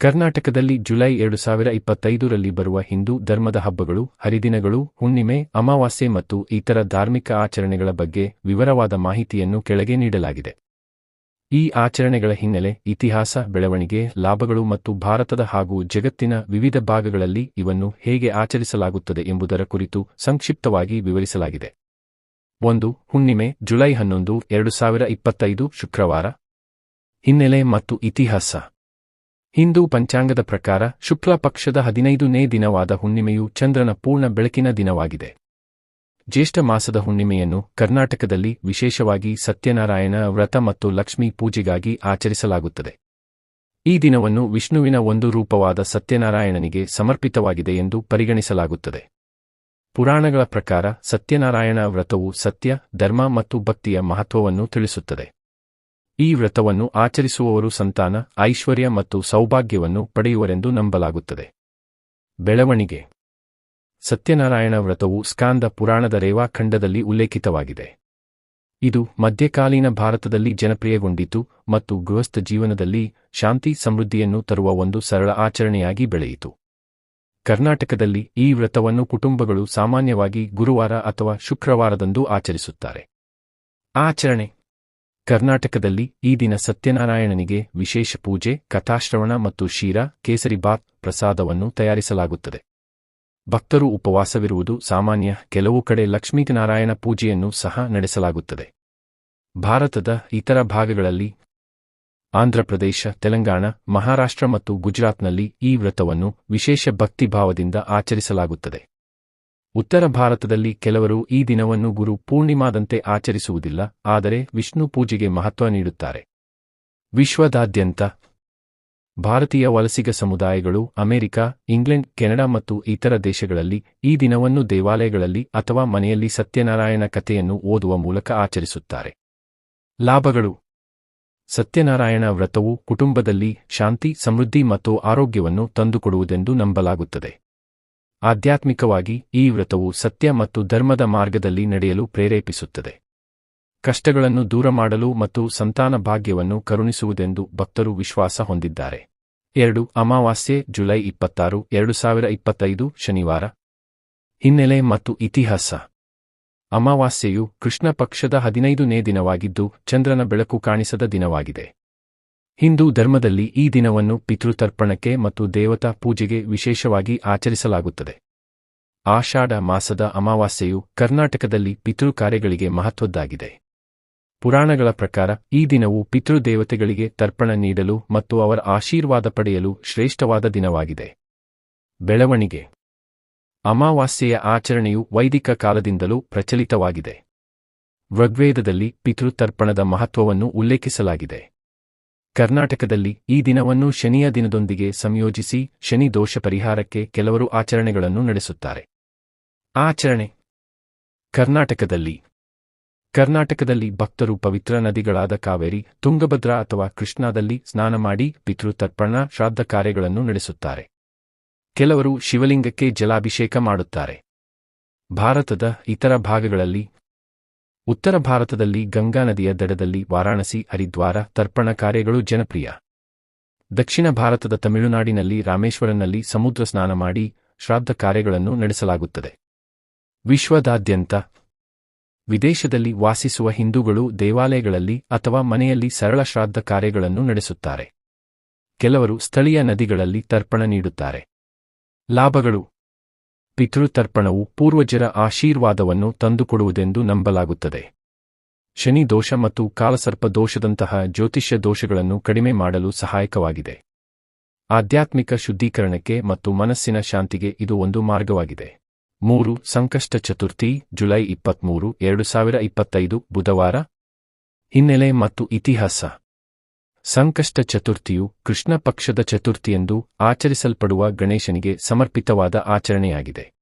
ಕರ್ನಾಟಕದಲ್ಲಿ ಜುಲೈ ಎರಡು ಸಾವಿರ ಇಪ್ಪತ್ತೈದರಲ್ಲಿ ಬರುವ ಹಿಂದೂ ಧರ್ಮದ ಹಬ್ಬಗಳು, ಹರಿದಿನಗಳು, ಹುಣ್ಣಿಮೆ, ಅಮಾವಾಸ್ಯೆ ಮತ್ತು ಇತರ ಧಾರ್ಮಿಕ ಆಚರಣೆಗಳ ಬಗ್ಗೆ ವಿವರವಾದ ಮಾಹಿತಿಯನ್ನು ಕೆಳಗೆ ನೀಡಲಾಗಿದೆ. ಈ ಆಚರಣೆಗಳ ಹಿನ್ನೆಲೆ ಇತಿಹಾಸ, ಬೆಳವಣಿಗೆ, ಲಾಭಗಳು ಮತ್ತು ಭಾರತದ ಹಾಗೂ ಜಗತ್ತಿನ ವಿವಿಧ ಭಾಗಗಳಲ್ಲಿ ಇವನ್ನು ಹೇಗೆ ಆಚರಿಸಲಾಗುತ್ತದೆ ಎಂಬುದರ ಕುರಿತು ಸಂಕ್ಷಿಪ್ತವಾಗಿ ವಿವರಿಸಲಾಗಿದೆ. ಒಂದು, ಹುಣ್ಣಿಮೆ, ಜುಲೈ ಹನ್ನೊಂದು, ಎರಡು ಸಾವಿರ ಇಪ್ಪತ್ತೈದು, ಶುಕ್ರವಾರ. ಹಿನ್ನೆಲೆ ಮತ್ತು ಇತಿಹಾಸ. ಹಿಂದೂ ಪಂಚಾಂಗದ ಪ್ರಕಾರ ಶುಕ್ಲ ಪಕ್ಷದ ಹದಿನೈದನೇ ದಿನವಾದ ಹುಣ್ಣಿಮೆಯು ಚಂದ್ರನ ಪೂರ್ಣ ಬೆಳಕಿನ ದಿನವಾಗಿದೆ. ಜ್ಯೇಷ್ಠ ಮಾಸದ ಹುಣ್ಣಿಮೆಯನ್ನು ಕರ್ನಾಟಕದಲ್ಲಿ ವಿಶೇಷವಾಗಿ ಸತ್ಯನಾರಾಯಣ ವ್ರತ ಮತ್ತು ಲಕ್ಷ್ಮೀ ಪೂಜೆಗಾಗಿ ಆಚರಿಸಲಾಗುತ್ತದೆ. ಈ ದಿನವನ್ನು ವಿಷ್ಣುವಿನ ಒಂದು ರೂಪವಾದ ಸತ್ಯನಾರಾಯಣನಿಗೆ ಸಮರ್ಪಿತವಾಗಿದೆ ಎಂದು ಪರಿಗಣಿಸಲಾಗುತ್ತದೆ. ಪುರಾಣಗಳ ಪ್ರಕಾರ ಸತ್ಯನಾರಾಯಣ ವ್ರತವು ಸತ್ಯ, ಧರ್ಮ ಮತ್ತು ಭಕ್ತಿಯ ಮಹತ್ವವನ್ನು ತಿಳಿಸುತ್ತದೆ. ಈ ವ್ರತವನ್ನು ಆಚರಿಸುವವರು ಸಂತಾನ, ಐಶ್ವರ್ಯ ಮತ್ತು ಸೌಭಾಗ್ಯವನ್ನು ಪಡೆಯುವರೆಂದು ನಂಬಲಾಗುತ್ತದೆ. ಬೆಳವಣಿಗೆ. ಸತ್ಯನಾರಾಯಣ ವ್ರತವು ಸ್ಕಾಂದ ಪುರಾಣದ ರೇವಾಖಂಡದಲ್ಲಿ ಉಲ್ಲೇಖಿತವಾಗಿದೆ. ಇದು ಮಧ್ಯಕಾಲೀನ ಭಾರತದಲ್ಲಿ ಜನಪ್ರಿಯಗೊಂಡಿತು ಮತ್ತು ಗೃಹಸ್ಥ ಜೀವನದಲ್ಲಿ ಶಾಂತಿ ಸಮೃದ್ಧಿಯನ್ನು ತರುವ ಒಂದು ಸರಳ ಆಚರಣೆಯಾಗಿ ಬೆಳೆಯಿತು. ಕರ್ನಾಟಕದಲ್ಲಿ ಈ ವ್ರತವನ್ನು ಕುಟುಂಬಗಳು ಸಾಮಾನ್ಯವಾಗಿ ಗುರುವಾರ ಅಥವಾ ಶುಕ್ರವಾರದಂದು ಆಚರಿಸುತ್ತಾರೆ. ಆಚರಣೆ. ಕರ್ನಾಟಕದಲ್ಲಿ ಈ ದಿನ ಸತ್ಯನಾರಾಯಣನಿಗೆ ವಿಶೇಷ ಪೂಜೆ, ಕಥಾಶ್ರವಣ ಮತ್ತು ಶೀರ ಕೇಸರಿಬಾತ್ ಪ್ರಸಾದವನ್ನು ತಯಾರಿಸಲಾಗುತ್ತದೆ. ಭಕ್ತರು ಉಪವಾಸವಿರುವುದು ಸಾಮಾನ್ಯ, ಕೆಲವು ಕಡೆ ಲಕ್ಷ್ಮೀನಾರಾಯಣ ಪೂಜೆಯನ್ನು ಸಹ ನಡೆಸಲಾಗುತ್ತದೆ. ಭಾರತದ ಇತರ ಭಾಗಗಳಲ್ಲಿ ಆಂಧ್ರಪ್ರದೇಶ ತೆಲಂಗಾಣ, ಮಹಾರಾಷ್ಟ್ರ ಮತ್ತು ಗುಜರಾತ್ನಲ್ಲಿ ಈ ವ್ರತವನ್ನು ವಿಶೇಷ ಭಕ್ತಿಭಾವದಿಂದ ಆಚರಿಸಲಾಗುತ್ತದೆ. ಉತ್ತರ ಭಾರತದಲ್ಲಿ ಕೆಲವರು ಈ ದಿನವನ್ನು ಗುರು ಪೂರ್ಣಿಮಾದಂತೆ ಆಚರಿಸುವುದಿಲ್ಲ, ಆದರೆ ವಿಷ್ಣು ಪೂಜೆಗೆ ಮಹತ್ವ ನೀಡುತ್ತಾರೆ. ವಿಶ್ವದಾದ್ಯಂತ ಭಾರತೀಯ ವಲಸಿಗ ಸಮುದಾಯಗಳು, ಅಮೆರಿಕ, ಇಂಗ್ಲೆಂಡ್, ಕೆನಡಾ ಮತ್ತು ಇತರ ದೇಶಗಳಲ್ಲಿ ಈ ದಿನವನ್ನು ದೇವಾಲಯಗಳಲ್ಲಿ ಅಥವಾ ಮನೆಯಲ್ಲಿ ಸತ್ಯನಾರಾಯಣ ಕಥೆಯನ್ನು ಓದುವ ಮೂಲಕ ಆಚರಿಸುತ್ತಾರೆ. ಲಾಭಗಳು. ಸತ್ಯನಾರಾಯಣ ವ್ರತವು ಕುಟುಂಬದಲ್ಲಿ ಶಾಂತಿ, ಸಮೃದ್ಧಿ ಮತ್ತು ಆರೋಗ್ಯವನ್ನು ತಂದುಕೊಡುವುದೆಂದು ನಂಬಲಾಗುತ್ತದೆ. ಆಧ್ಯಾತ್ಮಿಕವಾಗಿ ಈ ವ್ರತವು ಸತ್ಯ ಮತ್ತು ಧರ್ಮದ ಮಾರ್ಗದಲ್ಲಿ ನಡೆಯಲು ಪ್ರೇರೇಪಿಸುತ್ತದೆ. ಕಷ್ಟಗಳನ್ನು ದೂರ ಮಾಡಲು ಮತ್ತು ಸಂತಾನ ಭಾಗ್ಯವನ್ನು ಕರುಣಿಸುವುದೆಂದು ಭಕ್ತರು ವಿಶ್ವಾಸ ಹೊಂದಿದ್ದಾರೆ. ಎರಡು, ಅಮಾವಾಸ್ಯೆ, ಜುಲೈ ಇಪ್ಪತ್ತಾರು, ಎರಡು ಸಾವಿರ ಇಪ್ಪತ್ತೈದು, ಶನಿವಾರ. ಹಿನ್ನೆಲೆ ಮತ್ತು ಇತಿಹಾಸ. ಅಮಾವಾಸ್ಯೆಯು ಕೃಷ್ಣ ಪಕ್ಷದ ಹದಿನೈದನೇ ದಿನವಾಗಿದ್ದು, ಚಂದ್ರನ ಬೆಳಕು ಕಾಣಿಸದ ದಿನವಾಗಿದೆ. ಹಿಂದೂ ಧರ್ಮದಲ್ಲಿ ಈ ದಿನವನ್ನು ಪಿತೃತರ್ಪಣಕ್ಕೆ ಮತ್ತು ದೇವತಾ ಪೂಜೆಗೆ ವಿಶೇಷವಾಗಿ ಆಚರಿಸಲಾಗುತ್ತದೆ. ಆಷಾಢ ಮಾಸದ ಅಮಾವಾಸ್ಯೆಯು ಕರ್ನಾಟಕದಲ್ಲಿ ಪಿತೃ ಕಾರ್ಯಗಳಿಗೆ ಮಹತ್ವದ್ದಾಗಿದೆ. ಪುರಾಣಗಳ ಪ್ರಕಾರ ಈ ದಿನವು ಪಿತೃದೇವತೆಗಳಿಗೆ ತರ್ಪಣ ನೀಡಲು ಮತ್ತು ಅವರ ಆಶೀರ್ವಾದ ಪಡೆಯಲು ಶ್ರೇಷ್ಠವಾದ ದಿನವಾಗಿದೆ. ಬೆಳವಣಿಗೆ. ಅಮಾವಾಸ್ಯೆಯ ಆಚರಣೆಯು ವೈದಿಕ ಕಾಲದಿಂದಲೂ ಪ್ರಚಲಿತವಾಗಿದೆ. ಋಗ್ವೇದದಲ್ಲಿ ಪಿತೃತರ್ಪಣದ ಮಹತ್ವವನ್ನು ಉಲ್ಲೇಖಿಸಲಾಗಿದೆ. ಕರ್ನಾಟಕದಲ್ಲಿ ಈ ದಿನವನ್ನು ಶನಿಯ ದಿನದೊಂದಿಗೆ ಸಂಯೋಜಿಸಿ ಶನಿ ದೋಷ ಪರಿಹಾರಕ್ಕೆ ಕೆಲವರು ಆಚರಣೆಗಳನ್ನು ನಡೆಸುತ್ತಾರೆ. ಆಚರಣೆ. ಕರ್ನಾಟಕದಲ್ಲಿ. ಕರ್ನಾಟಕದಲ್ಲಿ ಭಕ್ತರು ಪವಿತ್ರ ನದಿಗಳಾದ ಕಾವೇರಿ, ತುಂಗಭದ್ರಾ ಅಥವಾ ಕೃಷ್ಣಾದಲ್ಲಿ ಸ್ನಾನ ಮಾಡಿ ಪಿತೃತರ್ಪಣ, ಶ್ರಾದ್ದ ಕಾರ್ಯಗಳನ್ನು ನಡೆಸುತ್ತಾರೆ. ಕೆಲವರು ಶಿವಲಿಂಗಕ್ಕೆ ಜಲಾಭಿಷೇಕ ಮಾಡುತ್ತಾರೆ. ಭಾರತದ ಇತರ ಭಾಗಗಳಲ್ಲಿ ಉತ್ತರ ಭಾರತದಲ್ಲಿ ಗಂಗಾ ನದಿಯ ದಡದಲ್ಲಿ ವಾರಾಣಸಿ ಹರಿದ್ವಾರ ತರ್ಪಣ ಕಾರ್ಯಗಳು ಜನಪ್ರಿಯ. ದಕ್ಷಿಣ ಭಾರತದ ತಮಿಳುನಾಡಿನಲ್ಲಿ ರಾಮೇಶ್ವರನಲ್ಲಿ ಸಮುದ್ರ ಸ್ನಾನ ಮಾಡಿ ಶ್ರಾದ್ದ ಕಾರ್ಯಗಳನ್ನು ನಡೆಸಲಾಗುತ್ತದೆ. ವಿಶ್ವದಾದ್ಯಂತ. ವಿದೇಶದಲ್ಲಿ ವಾಸಿಸುವ ಹಿಂದೂಗಳು ದೇವಾಲಯಗಳಲ್ಲಿ ಅಥವಾ ಮನೆಯಲ್ಲಿ ಸರಳ ಶ್ರಾದ್ದ ಕಾರ್ಯಗಳನ್ನು ನಡೆಸುತ್ತಾರೆ. ಕೆಲವರು ಸ್ಥಳೀಯ ನದಿಗಳಲ್ಲಿ ತರ್ಪಣ ನೀಡುತ್ತಾರೆ. ಲಾಭಗಳು. ಪಿತೃತರ್ಪಣವು ಪೂರ್ವಜರ ಆಶೀರ್ವಾದವನ್ನು ತಂದುಕೊಡುವುದೆಂದು ನಂಬಲಾಗುತ್ತದೆ. ಶನಿ ದೋಷ ಮತ್ತು ಕಾಲಸರ್ಪ ದೋಷದಂತಹ ಜ್ಯೋತಿಷ್ಯ ದೋಷಗಳನ್ನು ಕಡಿಮೆ ಮಾಡಲು ಸಹಾಯಕವಾಗಿದೆ. ಆಧ್ಯಾತ್ಮಿಕ ಶುದ್ಧೀಕರಣಕ್ಕೆ ಮತ್ತು ಮನಸ್ಸಿನ ಶಾಂತಿಗೆ ಇದು ಒಂದು ಮಾರ್ಗವಾಗಿದೆ. ಮೂರು, ಸಂಕಷ್ಟ ಚತುರ್ಥಿ, ಜುಲೈ ಇಪ್ಪತ್ಮೂರು, ಎರಡು ಸಾವಿರ ಇಪ್ಪತ್ತೈದು, ಬುಧವಾರ. ಹಿನ್ನೆಲೆ ಮತ್ತು ಇತಿಹಾಸ. ಸಂಕಷ್ಟ ಚತುರ್ಥಿಯು ಕೃಷ್ಣ ಪಕ್ಷದ ಚತುರ್ಥಿಯೆಂದು ಆಚರಿಸಲ್ಪಡುವ ಗಣೇಶನಿಗೆ ಸಮರ್ಪಿತವಾದ ಆಚರಣೆಯಾಗಿದೆ.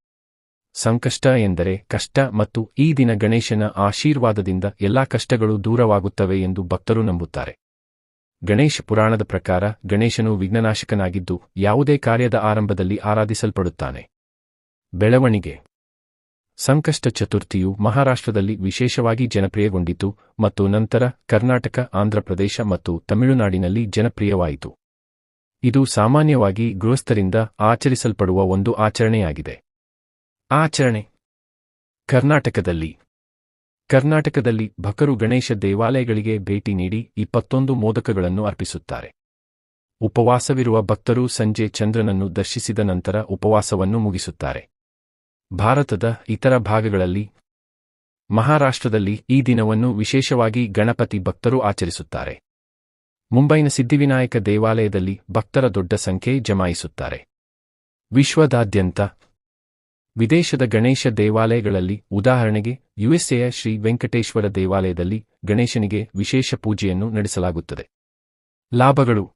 ಸಂಕಷ್ಟ ಎಂದರೆ ಕಷ್ಟ ಮತ್ತು ಈ ದಿನ ಗಣೇಶನ ಆಶೀರ್ವಾದದಿಂದ ಎಲ್ಲಾ ಕಷ್ಟಗಳು ದೂರವಾಗುತ್ತವೆ ಎಂದು ಭಕ್ತರು ನಂಬುತ್ತಾರೆ. ಗಣೇಶ ಪುರಾಣದ ಪ್ರಕಾರ ಗಣೇಶನು ವಿಘ್ನನಾಶಕನಾಗಿದ್ದು ಯಾವುದೇ ಕಾರ್ಯದ ಆರಂಭದಲ್ಲಿ ಆರಾಧಿಸಲ್ಪಡುತ್ತಾನೆ. ಬೆಳವಣಿಗೆ. ಸಂಕಷ್ಟ ಚತುರ್ಥಿಯು ಮಹಾರಾಷ್ಟ್ರದಲ್ಲಿ ವಿಶೇಷವಾಗಿ ಜನಪ್ರಿಯಗೊಂಡಿತು ಮತ್ತು ನಂತರ ಕರ್ನಾಟಕ ಆಂಧ್ರಪ್ರದೇಶ ಮತ್ತು ತಮಿಳುನಾಡಿನಲ್ಲಿ ಜನಪ್ರಿಯವಾಯಿತು. ಇದು ಸಾಮಾನ್ಯವಾಗಿ ಗೃಹಸ್ಥರಿಂದ ಆಚರಿಸಲ್ಪಡುವ ಒಂದು ಆಚರಣೆಯಾಗಿದೆ. ಆಚರಣೆ. ಕರ್ನಾಟಕದಲ್ಲಿ. ಕರ್ನಾಟಕದಲ್ಲಿ ಭಕರು ಗಣೇಶ ದೇವಾಲಯಗಳಿಗೆ ಭೇಟಿ ನೀಡಿ ಇಪ್ಪತ್ತೊಂದು ಮೋದಕಗಳನ್ನು ಅರ್ಪಿಸುತ್ತಾರೆ. ಉಪವಾಸವಿರುವ ಭಕ್ತರು ಸಂಜೆ ಚಂದ್ರನನ್ನು ದರ್ಶಿಸಿದ ನಂತರ ಉಪವಾಸವನ್ನು ಮುಗಿಸುತ್ತಾರೆ. ಭಾರತದ ಇತರ ಭಾಗಗಳಲ್ಲಿ, ಮಹಾರಾಷ್ಟ್ರದಲ್ಲಿ ಈ ದಿನವನ್ನು ವಿಶೇಷವಾಗಿ ಗಣಪತಿ ಭಕ್ತರು ಆಚರಿಸುತ್ತಾರೆ. ಮುಂಬೈನ ಸಿದ್ಧಿವಿನಾಯಕ ದೇವಾಲಯದಲ್ಲಿ ಭಕ್ತರ ದೊಡ್ಡ ಸಂಖ್ಯೆ ಜಮಾಯಿಸುತ್ತಾರೆ. ವಿಶ್ವದಾದ್ಯಂತ ವಿದೇಶದ ಗಣೇಶ ದೇವಾಲಯಗಳಲ್ಲಿ ಉದಾಹರಣೆಗೆ ಯುಎಸ್ಎಯ ಶ್ರೀ ವೆಂಕಟೇಶ್ವರ ದೇವಾಲಯದಲ್ಲಿ ಗಣೇಶನಿಗೆ ವಿಶೇಷ ಪೂಜೆಯನ್ನು ನಡೆಸಲಾಗುತ್ತದೆ. ಲಾಭಗಳು.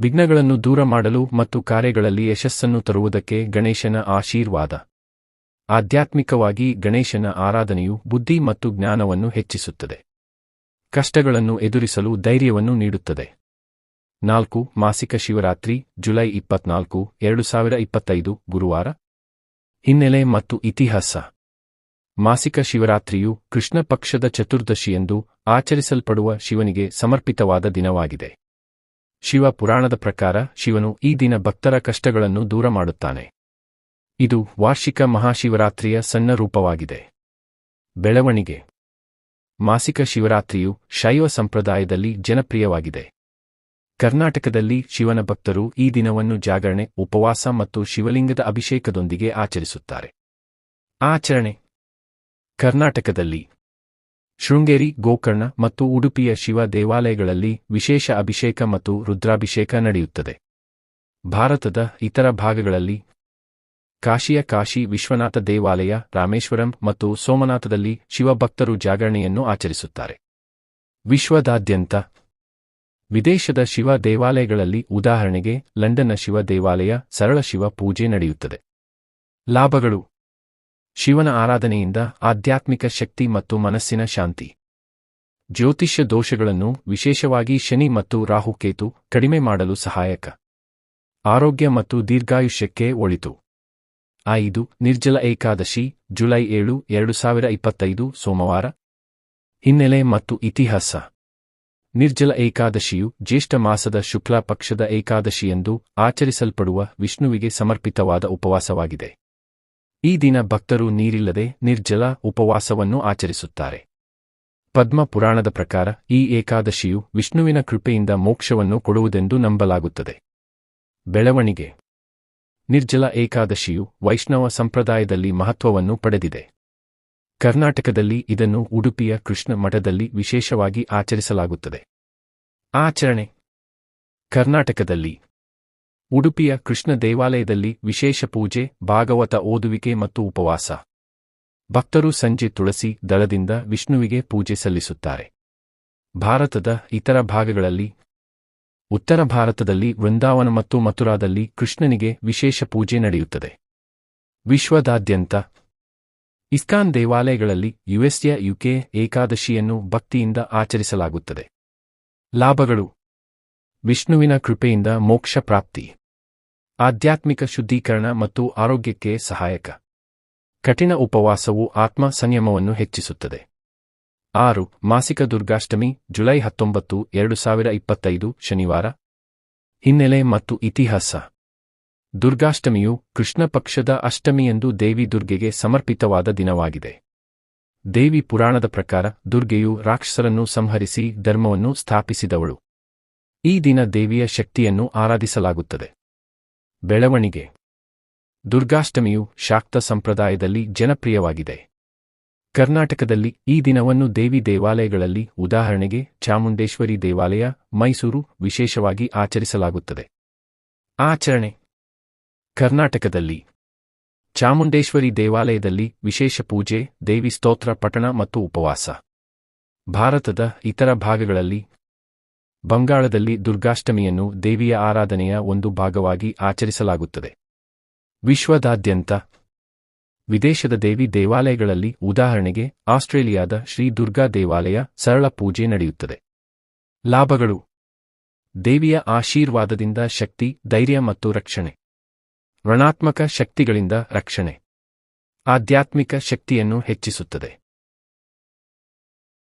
ವಿಘ್ನಗಳನ್ನು ದೂರ ಮಾಡಲು ಮತ್ತು ಕಾರ್ಯಗಳಲ್ಲಿ ಯಶಸ್ಸನ್ನು ತರುವುದಕ್ಕೆ ಗಣೇಶನ ಆಶೀರ್ವಾದ. ಆಧ್ಯಾತ್ಮಿಕವಾಗಿ ಗಣೇಶನ ಆರಾಧನೆಯು ಬುದ್ಧಿ ಮತ್ತು ಜ್ಞಾನವನ್ನು ಹೆಚ್ಚಿಸುತ್ತದೆ. ಕಷ್ಟಗಳನ್ನು ಎದುರಿಸಲು ಧೈರ್ಯವನ್ನು ನೀಡುತ್ತದೆ. ನಾಲ್ಕು, ಮಾಸಿಕ ಶಿವರಾತ್ರಿ, ಜುಲೈ ಇಪ್ಪತ್ನಾಲ್ಕು, ಎರಡು ಸಾವಿರ ಇಪ್ಪತ್ತೈದು, ಗುರುವಾರ. ಹಿನ್ನೆಲೆ ಮತ್ತು ಇತಿಹಾಸ. ಮಾಸಿಕ ಶಿವರಾತ್ರಿಯು ಕೃಷ್ಣ ಪಕ್ಷದ ಚತುರ್ದಶಿಯೆಂದು ಆಚರಿಸಲ್ಪಡುವ ಶಿವನಿಗೆ ಸಮರ್ಪಿತವಾದ ದಿನವಾಗಿದೆ. ಶಿವ ಪುರಾಣದ ಪ್ರಕಾರ ಶಿವನು ಈ ದಿನ ಭಕ್ತರ ಕಷ್ಟಗಳನ್ನು ದೂರ ಮಾಡುತ್ತಾನೆ. ಇದು ವಾರ್ಷಿಕ ಮಹಾಶಿವರಾತ್ರಿಯ ಸಣ್ಣ ರೂಪವಾಗಿದೆ. ಬೆಳವಣಿಗೆ. ಮಾಸಿಕ ಶಿವರಾತ್ರಿಯು ಶೈವ ಸಂಪ್ರದಾಯದಲ್ಲಿ ಜನಪ್ರಿಯವಾಗಿದೆ. ಕರ್ನಾಟಕದಲ್ಲಿ ಶಿವನ ಭಕ್ತರು ಈ ದಿನವನ್ನು ಜಾಗರಣೆ, ಉಪವಾಸ ಮತ್ತು ಶಿವಲಿಂಗದ ಅಭಿಷೇಕದೊಂದಿಗೆ ಆಚರಿಸುತ್ತಾರೆ. ಆಚರಣೆ. ಕರ್ನಾಟಕದಲ್ಲಿ ಶೃಂಗೇರಿ, ಗೋಕರ್ಣ ಮತ್ತು ಉಡುಪಿಯ ಶಿವ ದೇವಾಲಯಗಳಲ್ಲಿ ವಿಶೇಷ ಅಭಿಷೇಕ ಮತ್ತು ರುದ್ರಾಭಿಷೇಕ ನಡೆಯುತ್ತದೆ. ಭಾರತದ ಇತರ ಭಾಗಗಳಲ್ಲಿ ಕಾಶಿಯ ಕಾಶಿ ವಿಶ್ವನಾಥ ದೇವಾಲಯ, ರಾಮೇಶ್ವರಂ ಮತ್ತು ಸೋಮನಾಥದಲ್ಲಿ ಶಿವಭಕ್ತರು ಜಾಗರಣೆಯನ್ನು ಆಚರಿಸುತ್ತಾರೆ. ವಿಶ್ವದಾದ್ಯಂತ ವಿದೇಶದ ಶಿವ ದೇವಾಲಯಗಳಲ್ಲಿ ಉದಾಹರಣೆಗೆ ಲಂಡನ್ನ ಶಿವ ದೇವಾಲಯ, ಸರಳ ಶಿವ ಪೂಜೆ ನಡೆಯುತ್ತದೆ. ಲಾಭಗಳು. ಶಿವನ ಆರಾಧನೆಯಿಂದ ಆಧ್ಯಾತ್ಮಿಕ ಶಕ್ತಿ ಮತ್ತು ಮನಸ್ಸಿನ ಶಾಂತಿ. ಜ್ಯೋತಿಷ್ಯ ದೋಷಗಳನ್ನು ವಿಶೇಷವಾಗಿ ಶನಿ ಮತ್ತು ರಾಹುಕೇತು ಕಡಿಮೆ ಮಾಡಲು ಸಹಾಯಕ. ಆರೋಗ್ಯ ಮತ್ತು ದೀರ್ಘಾಯುಷ್ಯಕ್ಕೆ ಒಳಿತು. ಐದು, ನಿರ್ಜಲ ಏಕಾದಶಿ, ಜುಲೈ ಏಳು, ಎರಡು ಸಾವಿರ ಇಪ್ಪತ್ತೈದು, ಸೋಮವಾರ. ಹಿನ್ನೆಲೆ ಮತ್ತು ಇತಿಹಾಸ. ನಿರ್ಜಲ ಏಕಾದಶಿಯು ಜ್ಯೇಷ್ಠ ಮಾಸದ ಶುಕ್ಲ ಪಕ್ಷದ ಏಕಾದಶಿಯೆಂದು ಆಚರಿಸಲ್ಪಡುವ ವಿಷ್ಣುವಿಗೆ ಸಮರ್ಪಿತವಾದ ಉಪವಾಸವಾಗಿದೆ. ಈ ದಿನ ಭಕ್ತರು ನೀರಿಲ್ಲದೆ ನಿರ್ಜಲ ಉಪವಾಸವನ್ನು ಆಚರಿಸುತ್ತಾರೆ. ಪದ್ಮ ಪುರಾಣದ ಪ್ರಕಾರ ಈ ಏಕಾದಶಿಯು ವಿಷ್ಣುವಿನ ಕೃಪೆಯಿಂದ ಮೋಕ್ಷವನ್ನು ಕೊಡುವುದೆಂದು ನಂಬಲಾಗುತ್ತದೆ. ಬೆಳವಣಿಗೆ. ನಿರ್ಜಲ ಏಕಾದಶಿಯು ವೈಷ್ಣವ ಸಂಪ್ರದಾಯದಲ್ಲಿ ಮಹತ್ವವನ್ನು ಪಡೆದಿದೆ. ಕರ್ನಾಟಕದಲ್ಲಿ ಇದನ್ನು ಉಡುಪಿಯ ಕೃಷ್ಣ ಮಠದಲ್ಲಿ ವಿಶೇಷವಾಗಿ ಆಚರಿಸಲಾಗುತ್ತದೆ. ಆಚರಣೆ. ಕರ್ನಾಟಕದಲ್ಲಿ ಉಡುಪಿಯ ಕೃಷ್ಣ ದೇವಾಲಯದಲ್ಲಿ ವಿಶೇಷ ಪೂಜೆ, ಭಾಗವತ ಓದುವಿಕೆ ಮತ್ತು ಉಪವಾಸ. ಭಕ್ತರು ಸಂಜೆ ತುಳಸಿ ದಳದಿಂದ ವಿಷ್ಣುವಿಗೆ ಪೂಜೆ ಸಲ್ಲಿಸುತ್ತಾರೆ. ಭಾರತದ ಇತರ ಭಾಗಗಳಲ್ಲಿ, ಉತ್ತರ ಭಾರತದಲ್ಲಿ ವೃಂದಾವನ ಮತ್ತು ಮಥುರಾದಲ್ಲಿ ಕೃಷ್ಣನಿಗೆ ವಿಶೇಷ ಪೂಜೆ ನಡೆಯುತ್ತದೆ. ವಿಶ್ವದಾದ್ಯಂತ ಇಸ್ಕಾನ್ ದೇವಾಲಯಗಳಲ್ಲಿ ಯುಎಸ್ಯ ಯುಕೆ ಏಕಾದಶಿಯನ್ನು ಭಕ್ತಿಯಿಂದ ಆಚರಿಸಲಾಗುತ್ತದೆ. ಲಾಭಗಳು. ವಿಷ್ಣುವಿನ ಕೃಪೆಯಿಂದ ಮೋಕ್ಷ ಪ್ರಾಪ್ತಿ. ಆಧ್ಯಾತ್ಮಿಕ ಶುದ್ಧೀಕರಣ ಮತ್ತು ಆರೋಗ್ಯಕ್ಕೆ ಸಹಾಯಕ. ಕಠಿಣ ಉಪವಾಸವು ಆತ್ಮ ಸಂಯಮವನ್ನು ಹೆಚ್ಚಿಸುತ್ತದೆ. ಆರು, ಮಾಸಿಕ ದುರ್ಗಾಷ್ಟಮಿ, ಜುಲೈ ಹತ್ತೊಂಬತ್ತು, ಎರಡು ಸಾವಿರ ಇಪ್ಪತ್ತೈದು, ಶನಿವಾರ. ಹಿನ್ನೆಲೆ ಮತ್ತು ಇತಿಹಾಸ. ದುರ್ಗಾಷ್ಟಮಿಯು ಕೃಷ್ಣ ಪಕ್ಷದ ಅಷ್ಟಮಿಯೆಂದು ದೇವಿ ದುರ್ಗೆಗೆ ಸಮರ್ಪಿತವಾದ ದಿನವಾಗಿದೆ. ದೇವಿ ಪುರಾಣದ ಪ್ರಕಾರ ದುರ್ಗೆಯು ರಾಕ್ಷಸರನ್ನು ಸಂಹರಿಸಿ ಧರ್ಮವನ್ನು ಸ್ಥಾಪಿಸಿದವಳು. ಈ ದಿನ ದೇವಿಯ ಶಕ್ತಿಯನ್ನು ಆರಾಧಿಸಲಾಗುತ್ತದೆ. ಬೆಳವಣಿಗೆ. ದುರ್ಗಾಷ್ಟಮಿಯು ಶಾಕ್ತ ಸಂಪ್ರದಾಯದಲ್ಲಿ ಜನಪ್ರಿಯವಾಗಿದೆ. ಕರ್ನಾಟಕದಲ್ಲಿ ಈ ದಿನವನ್ನು ದೇವಿ ದೇವಾಲಯಗಳಲ್ಲಿ ಉದಾಹರಣೆಗೆ ಚಾಮುಂಡೇಶ್ವರಿ ದೇವಾಲಯ, ಮೈಸೂರು ವಿಶೇಷವಾಗಿ ಆಚರಿಸಲಾಗುತ್ತದೆ. ಆಚರಣೆ. ಕರ್ನಾಟಕದಲ್ಲಿ. ಚಾಮುಂಡೇಶ್ವರಿ ದೇವಾಲಯದಲ್ಲಿ ವಿಶೇಷ ಪೂಜೆ, ದೇವಿ ಸ್ತೋತ್ರ, ಪಠಣ ಮತ್ತು ಉಪವಾಸ. ಭಾರತದ ಇತರ ಭಾಗಗಳಲ್ಲಿ ಬಂಗಾಳದಲ್ಲಿ ದುರ್ಗಾಷ್ಟಮಿಯನ್ನು ದೇವಿಯ ಆರಾಧನೆಯ ಒಂದು ಭಾಗವಾಗಿ ಆಚರಿಸಲಾಗುತ್ತದೆ. ವಿಶ್ವದಾದ್ಯಂತ ವಿದೇಶದ ದೇವಿ ದೇವಾಲಯಗಳಲ್ಲಿ ಉದಾಹರಣೆಗೆ ಆಸ್ಟ್ರೇಲಿಯಾದ ಶ್ರೀ ದುರ್ಗಾ ದೇವಾಲಯ ಸರಳ ಪೂಜೆ ನಡೆಯುತ್ತದೆ. ಲಾಭಗಳು. ದೇವಿಯ ಆಶೀರ್ವಾದದಿಂದ ಶಕ್ತಿ, ಧೈರ್ಯ ಮತ್ತು ರಕ್ಷಣೆ. ಋಣಾತ್ಮಕ ಶಕ್ತಿಗಳಿಂದ ರಕ್ಷಣೆ. ಆಧ್ಯಾತ್ಮಿಕ ಶಕ್ತಿಯನ್ನು ಹೆಚ್ಚಿಸುತ್ತದೆ.